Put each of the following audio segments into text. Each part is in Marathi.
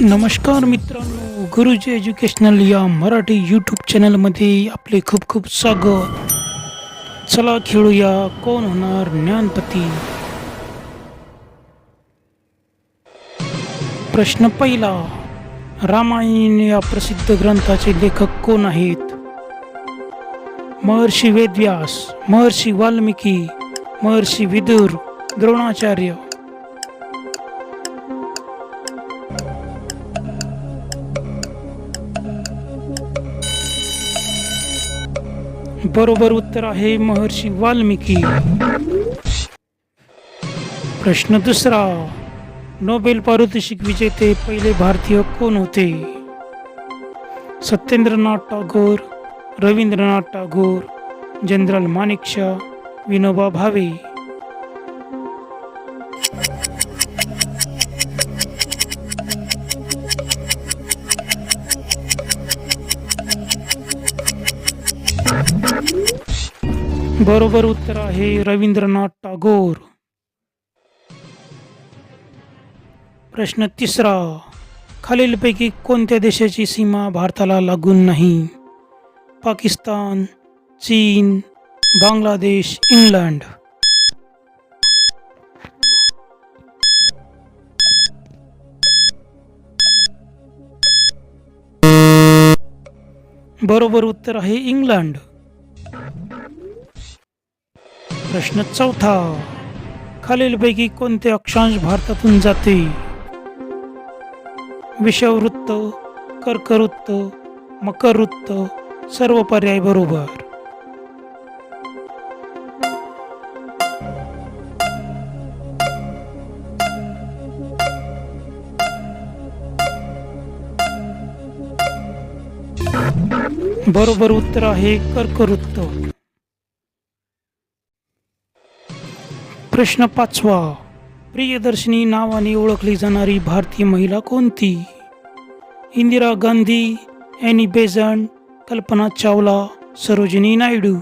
नमस्कार मित्रांनो गुरुजी एज्युकेशनल या मराठी यूट्यूब चॅनलमध्ये आपले खूप खूप स्वागत. चला खेळूया कोण होणार ज्ञानपती? प्रश्न पहिला रामायण या प्रसिद्ध ग्रंथाचे लेखक कोण आहेत? महर्षी वेदव्यास महर्षी वाल्मिकी महर्षी विदुर द्रोणाचार्य. बरोबर उत्तर आहे महर्षी वाल्मिकी. प्रश्न दुसरा नोबेल पारितोषिक विजेते पहिले भारतीय कोण होते? सत्येंद्रनाथ टागोर रवींद्रनाथ टागोर जनरल माणिकशा विनोबा भावे. बरोबर उत्तर आहे रवींद्रनाथ टागोर. प्रश्न तिसरा खालीलपैकी कोणत्या देशाची सीमा भारताला लागून नाही? पाकिस्तान चीन बांगलादेश इंग्लंड. बरोबर उत्तर आहे इंग्लंड. प्रश्न चौथा. खालीलपैकी कोणते अक्षांश भारतातून जाते? विषववृत्त कर्कवृत्त मकरवृत्त सर्व पर्याय बरोबर. बरोबर उत्तर आहे कर्कवृत्त. प्रश्न पाचवा. प्रियदर्शनी नावाने ओळखली जाणारी भारतीय महिला कोणती? Indira Gandhi any Besant Kalpana Chawla Sarojini Naidu.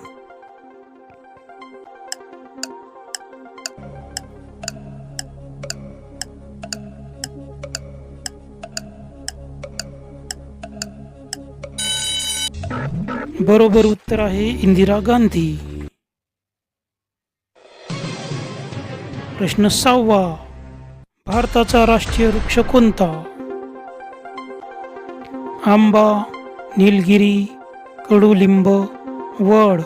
बरोबर उत्तर आहे इंदिरा गांधी. प्रश्न सहावा. भारताचा राष्ट्रीय वृक्ष कोणता? आंबा निलगिरी कडुलिंब वड.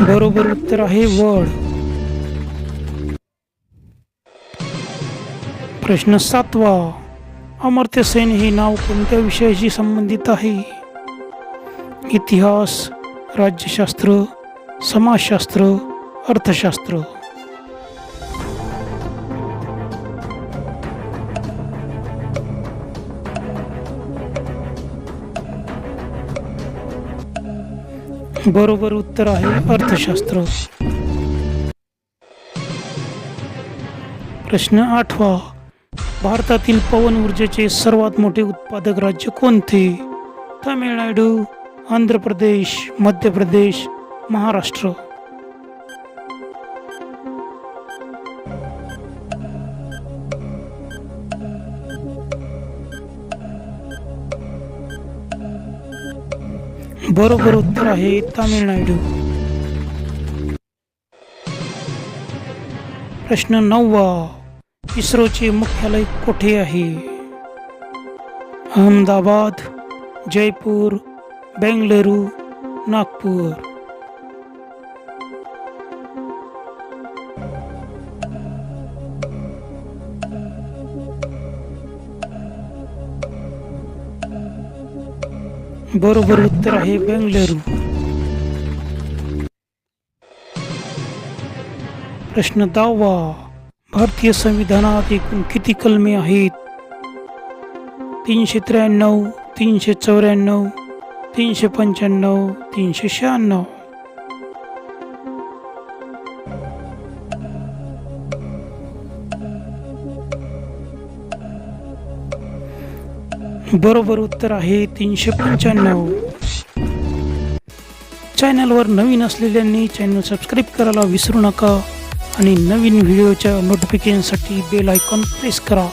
बरोबर उत्तर आहे वड. प्रश्न सातवा, अमर्त्य सेन हे नाव कोणत्या विषयाशी संबंधित आहे? इतिहास, राज्यशास्त्र, समाजशास्त्र, अर्थशास्त्र. बरोबर उत्तर आहे अर्थशास्त्र. प्रश्न आठवा भारतातील पवन ऊर्जेचे सर्वात मोठे उत्पादक राज्य कोणते? तामिळनाडू आंध्र प्रदेश मध्य प्रदेश महाराष्ट्र. बरोबर उत्तर आहे तामिळनाडू. प्रश्न नववा. इस्रोचे मुख्यालय कोठे आहे? अहमदाबाद जयपूर बेंगलुरू नागपूर. बरोबर उत्तर आहे बेंगलुरू. प्रश्न दहावा भारतीय संविधानात एकूण किती कलमे आहेत? तीनशे त्र्याण्णव तीनशे चौऱ्याण्णव तीनशे पंच्याण्णव तीनशे शहाण्णव. बरोबर उत्तर आहे तीनशे पंच्याण्णव. चॅनलवर नवीन असलेल्यांनी चॅनल सबस्क्राईब करायला विसरू नका. आणि नवीन व्हिडिओच्या नोटिफिकेशनसाठी बेल आयकॉन प्रेस करा.